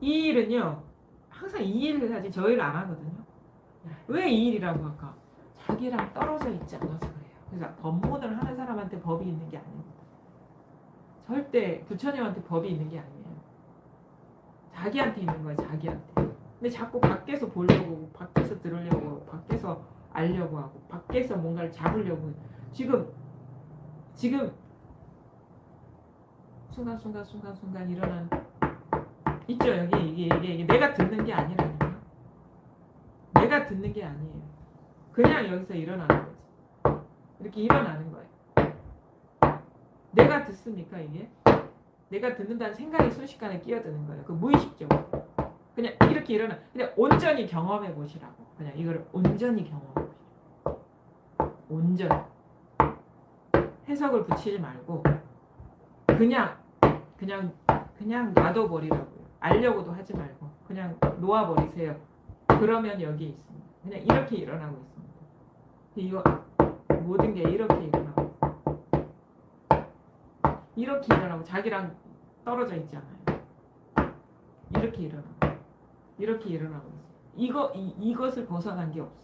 이 일은요 항상 이 일을 하지 저 일을 안 하거든요. 왜 이 일이라고 할까? 자기랑 떨어져 있지 않아서 그래요. 그래서 법문을 하는 사람한테 법이 있는 게 아닙니다. 절대 부처님한테 법이 있는 게 아니에요. 자기한테 있는 거예요, 자기한테. 근데 자꾸 밖에서 보려고, 밖에서 들으려고, 밖에서 알려고 하고, 밖에서 뭔가를 잡으려고. 지금, 지금, 순간순간, 순간순간 일어난, 있죠, 여기, 이게, 이게, 이게 내가 듣는 게 아니라니까. 내가 듣는 게 아니에요. 그냥 여기서 일어나는 거지. 이렇게 일어나는 거예요. 내가 듣습니까, 이게? 내가 듣는다는 생각이 순식간에 끼어드는 거예요. 그 무의식적으로. 그냥 이렇게 일어나. 그냥 온전히 경험해 보시라고. 그냥 이거를 온전히 경험해 보시라고. 온전히. 해석을 붙이지 말고 그냥 그냥 그냥 놔둬 버리라고요. 알려고도 하지 말고 그냥 놓아 버리세요. 그러면 여기 있습니다. 그냥 이렇게 일어나고 있습니다. 이거 모든 게 이렇게 일어나고 이렇게 일어나고 자기랑 떨어져 있지 않아요. 이렇게 일어나고 이렇게 일어나고 있어요. 이거 이, 이것을 벗어난 게 없어요.